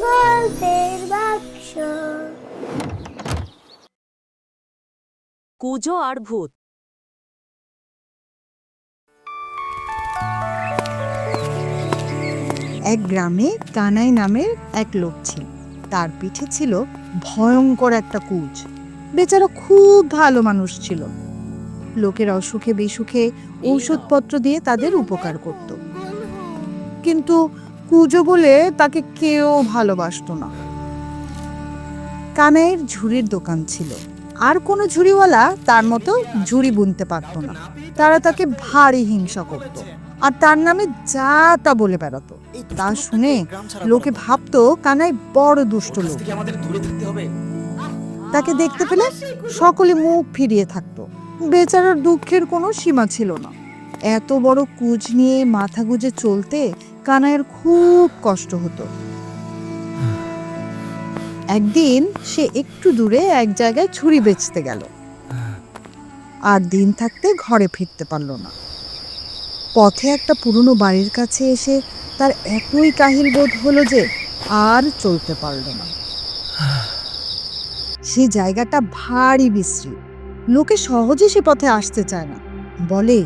গল্পের বাক্স। কুজো আর ভূত। এক গ্রামে কানাই নামের এক লোক ছিল। তার পিঠে ছিল ভয়ঙ্কর একটা কুজ। বেচারা খুব ভালো মানুষ ছিল। লোকের অসুখে বিসুখে ঔষধপত্র দিয়ে তাদের উপকার করত। কিন্তু কুজো বলে তাকে কেউ ভালোবাসতো না। কানাইয়ের ঝুড়ির দোকান ছিল। আর কোনো ঝুড়িওয়ালা তার মতো ঝুড়ি বুনতে পারতো না। তারা তাকে ভারী হিংসা করত। আর তার নামে যা তা বলে বেড়াতো। তা শুনে লোকে ভাবতো কানাই বড় দুষ্ট লোক। তাকে দেখতে পেলে সকলে মুখ ফিরিয়ে থাকতো। বেচারার দুঃখের কোনো সীমা ছিল না। এত বড় কুজ নিয়ে মাথা গুজে চলতে কানাইয়ের খুব কষ্ট হতো। একদিন সে একটু দূরে এক জায়গায় ছুরি বেচতে গেল। আর দিন থাকতে ঘরে ফিরতে পারল না। পথে একটা পুরনো বাড়ির কাছে এসে তার এতই কাহিল বোধ হলো যে আর চলতে পারল না। সে জায়গাটা ভারী বিশ্রী। লোকে সহজে সে পথে আসতে চায় না। বলে,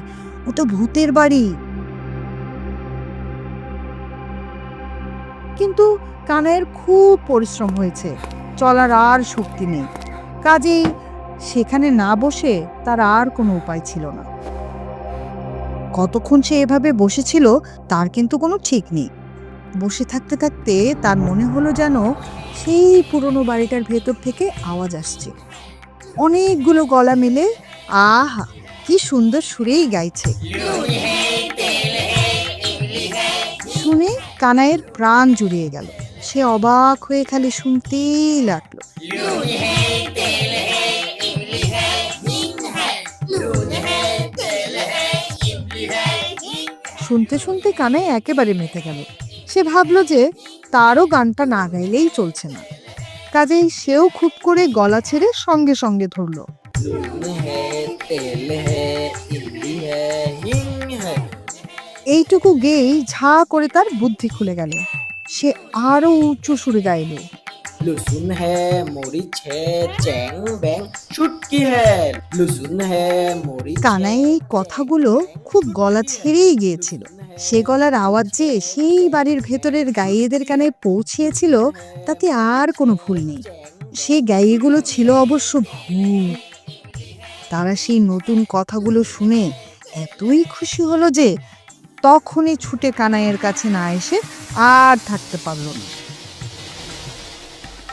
ওটা ভূতের বাড়ি। কিন্তু কানাইয়ের খুব পরিশ্রম হয়েছে, চলার আর শক্তি নেই। কাজেই সেখানে না বসে তার আর কোনো উপায় ছিল না। কতক্ষণ সে এভাবে বসেছিল, তার কিন্তু কোনো ঠিক নেই। বসে থাকতে থাকতে তার মনে হলো যেন সেই পুরনো বাড়িটার ভেতর থেকে আওয়াজ আসছে। অনেকগুলো গলা মিলে, আহা, কি সুন্দর সুরেই গাইছে। কানাইয়ের প্রাণ জুড়িয়ে গেল। সে অবাক হয়ে খালি শুনতেই লাগল। শুনতে শুনতে কানাই একেবারে মেতে গেল। সে ভাবলো যে তারও গানটা না গাইলেই চলছে না। কাজেই সেও খুব করে গলা ছেড়ে সঙ্গে সঙ্গে ধরলো। এইটুকু গেয়েই ঝা করে তার বুদ্ধি খুলে গেল। সে আরও উঁচু সুরে গাইল। লসুন হ্যাঁ মরিচ হ্যাঁ চ্যাং ব্যাং ছুটকি হ্যাঁ লসুন হ্যাঁ মরিচ কানাই এই কথাগুলো খুব গলা ছেড়েই গিয়েছিল। সে গলার আওয়াজ যে সেই বাড়ির ভেতরের গাইয়েদের কানে পৌঁছিয়েছিল তাতে আর কোনো ভুল নেই। সে গাইয়েগুলো ছিল অবশ্য ভুল। তারা সেই নতুন কথাগুলো শুনে এতই খুশি হলো যে তখনই ছুটে কানাইয়ের কাছে না এসে আর থাকতে পারল না।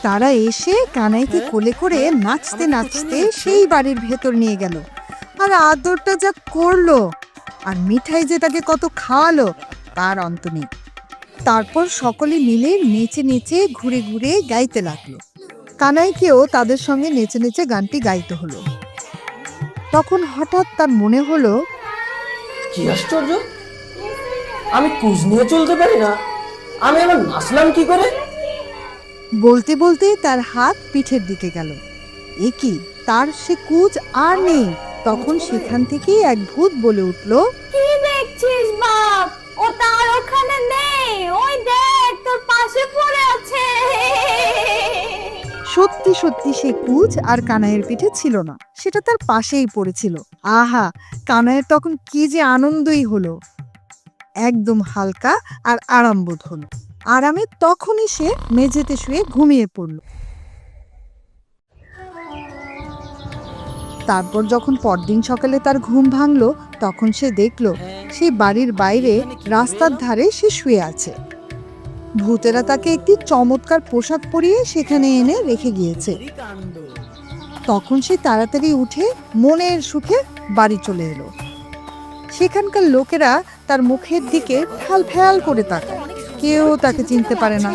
তারা এসে কানাইকে কোলে করে নাচতে নাচতে সেই বাড়ির ভেতর নিয়ে গেল। আর আদরটা যা করল আর মিঠাই যে তাকে কত খাওয়ালো তার অন্ত নেই। তারপর সকলে মিলে নেচে নেচে ঘুরে ঘুরে গাইতে লাগল। কানাইকেও তাদের সঙ্গে নেচে নেচে গানটি গাইতে হলো। তখন হঠাৎ তার মনে হলো কি আশ্চর্য! আমি কুজ নিয়ে চলতে পারি না। আমি আবার নাচলাম কি করে? বলতে বলতে তার হাত পিঠের দিকে গেল। এ কি? তার সে কুচ আর নেই। তখন সেখান থেকেই এক ভূত বলে উঠল কি দেখছিস বাপ? ও তার ওখানে নেই। ওই দেখ তোর পাশে পড়ে আছে। সত্যি সত্যি সে কুচ আর কানাইয়ের পিঠে ছিল না। সেটা তার পাশেই পড়েছিল। আহা কানাইয়ের তখন কি যে আনন্দই হলো। একদম হালকা আর আরাম বোধ হলো আরামে তখনই সে মেঝেতে শুয়ে ঘুমিয়ে পড়ল। তারপর যখন পরদিন সকালে তার ঘুম ভাঙলো, তখন সে দেখল, সে বাড়ির বাইরে রাস্তার ধারে সে শুয়ে আছে। ভূতেরা তাকে একটি চমৎকার পোশাক পরিয়ে সেখানে এনে রেখে গিয়েছে। তখন সে তাড়াতাড়ি উঠে মনের সুখে বাড়ি চলে এলো। সেখানকার লোকেরা তার মুখের দিকে ফ্যাল ফ্যাল করে তাকায়। কেউ তাকে চিনতে পারে না।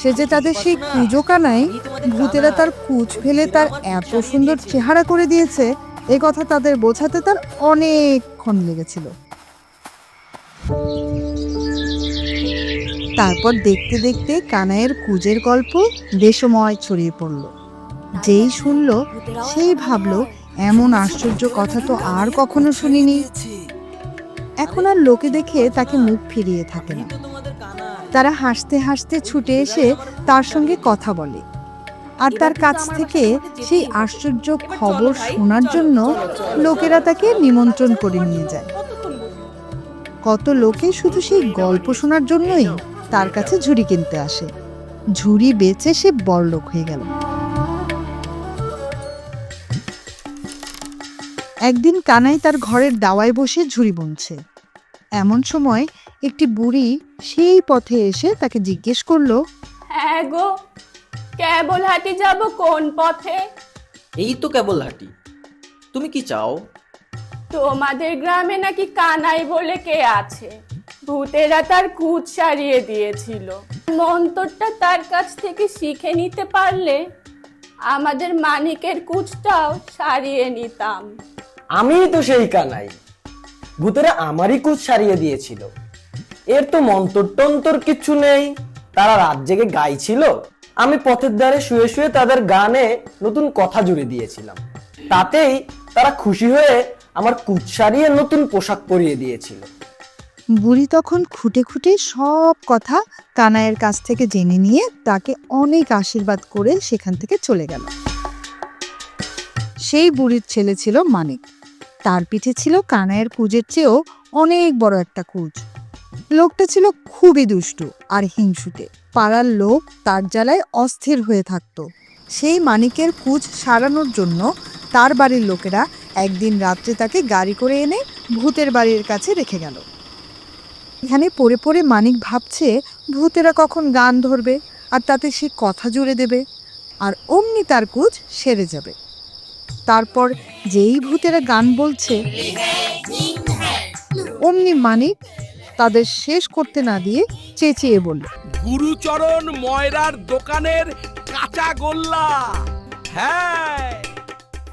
সে যে তাদের সেই কুজো কানাই ভূতেরা তার কুচ ফেলে তার এত সুন্দর চেহারা করে দিয়েছে, এ কথা তাদের বোঝাতে তার অনেকক্ষণ লেগেছিল। তারপর দেখতে দেখতে কানাইয়ের কুজের গল্প দেশময় ছড়িয়ে পড়ল। যেই শুনল, সেই ভাবল, এমন আশ্চর্য কথা তো আর কখনো শুনিনি। এখন আর লোকে দেখে তাকে মুখ ফিরিয়ে থাকে না। তারা হাসতে হাসতে ছুটে এসে তার সঙ্গে কথা বলে। আর তার কাছ থেকে সেই আশ্চর্য খবর শোনার জন্য লোকেরা তাকে নিমন্ত্রণ করে নিয়ে যায়। কত লোকে শুধু সেই গল্প শোনার জন্যই তার কাছে ঝুড়ি কিনতে আসে। ঝুড়ি বেচে সে বড়লোক হয়ে গেল। একদিন কানাই তার ঘরের দাওয়ায় বসে ঝুড়ি বুনছে। এমন সময় একটি বুড়ি সেই পথে এসে তাকে জিজ্ঞেস করল হ্যাঁ গো কেবল হাঁটি যাব কোন পথে? এই তো কেবল হাঁটি। তুমি কি চাও? তোমাদের গ্রামে নাকি কানাই বলে কে আছে? ভূতেরা তার কুচ সারিয়ে দিয়েছিল। মন্তরটা তার কাছ থেকে শিখে নিতে পারলে আমাদের মানিকের কুচটাও সারিয়ে নিতাম। আমিই তো সেই কানাই। ভূতেরা আমারই কুচ সারিয়ে দিয়েছিল। এর তো মন্তর কিচ্ছু নেই। তারা রাত জেগে গাইছিল। আমি পথের দ্বারে শুয়ে শুয়ে তাদের গানে নতুন কথা জুড়ে দিয়েছিলাম। তাতেই তারা খুশি হয়ে আমার কুচ সারিয়ে নতুন পোশাক পরিয়ে দিয়েছিল। বুড়ি তখন খুঁটে খুঁটে সব কথা কানাইয়ের কাছ থেকে জেনে নিয়ে তাকে অনেক আশীর্বাদ করে সেখান থেকে চলে গেল। সেই বুড়ির ছেলে ছিল মানিক। তার পিঠে ছিল কানাইয়ের কুজের চেয়েও অনেক বড় একটা কুজ। লোকটা ছিল খুবই দুষ্টু আর হিংসুটে। পাড়ার লোক তার জ্বালায় অস্থির হয়ে থাকতো। সেই মানিকের কুজ সারানোর জন্য তার বাড়ির লোকেরা একদিন রাত্রে তাকে গাড়ি করে এনে ভূতের বাড়ির কাছে রেখে গেল। এখানে পড়ে পড়ে মানিক ভাবছে, ভূতেরা কখন গান ধরবে? আর তাতে সে কথা জুড়ে দেবে। আর অমনি তার কুচ সেরে যাবে। তারপর যেই ভূতেরা গান বলছে অমনি মানিক তাদের শেষ করতে না দিয়ে চেঁচিয়ে বলল গুরুচরণ ময়রার দোকানের কাঁচা গোল্লা। হ্যাঁ।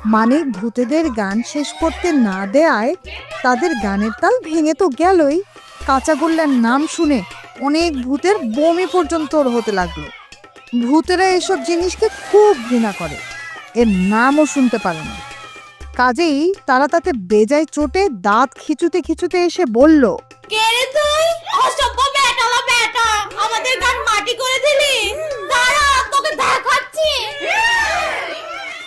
মানে ভূতেদের গান শেষ করতে না দেয়ায় তাদের গানের তাল ভেঙে তো গেলই। কাঁচাগোল্লার নাম শুনে অনেক ভূতের বমি পর্যন্ত হতে লাগল। ভূতেরা এসব জিনিসকে খুব ঘৃণা করে। এর নামও শুনতে পারে না। কাজেই তারা তাতে বেজায় চোটে দাঁত খিচুতে খিচুতে এসে বলল কে রে তুই? অসভ্য বেটালা বেটা আমাদের গান মাটি করে দিলি। দাঁড়া তোকে দেখাচ্ছি।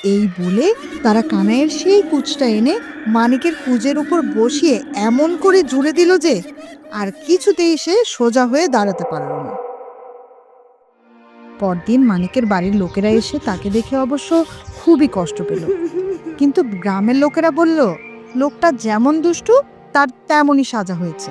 এই বলে তারা কানাইয়ের সেই কুচটা এনে মানিকের কুজের উপর বসিয়ে এমন করে জুড়ে দিল যে আর কিছুতেই সে সোজা হয়ে দাঁড়াতে পারল না। পরদিন মানিকের বাড়ির লোকেরা এসে তাকে দেখে অবশ্য খুবই কষ্ট পেল। কিন্তু গ্রামের লোকেরা বলল, লোকটা যেমন দুষ্টু, তার তেমনই সাজা হয়েছে।